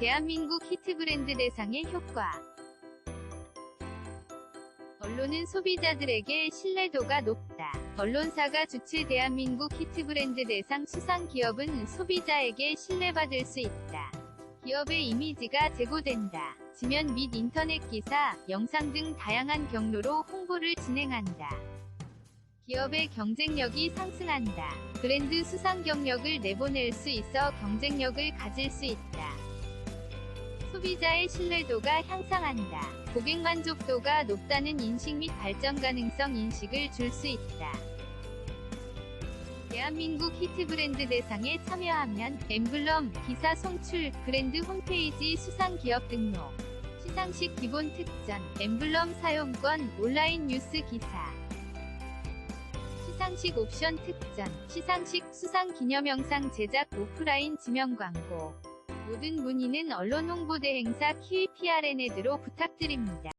대한민국 히트 브랜드 대상의 효과. 언론은 소비자들에게 신뢰도가 높다. 언론사가 주최 대한민국 히트 브랜드 대상 수상 기업은 소비자에게 신뢰받을 수 있다. 기업의 이미지가 제고된다. 지면 및 인터넷 기사, 영상 등 다양한 경로로 홍보를 진행한다. 기업의 경쟁력이 상승한다. 브랜드 수상 경력을 내보낼 수 있어 경쟁력을 가질 수 있다. 소비자의 신뢰도가 향상한다. 고객 만족도가 높다는 인식 및 발전 가능성 인식을 줄 수 있다. 대한민국 히트 브랜드 대상에 참여하면 엠블럼, 기사 송출, 브랜드 홈페이지 수상 기업 등록, 시상식 기본 특전, 엠블럼 사용권, 온라인 뉴스 기사, 시상식 옵션 특전, 시상식 수상 기념 영상 제작 오프라인 지명 광고. 모든 문의는 언론 홍보대 행사 키위 PRN에드로 부탁드립니다.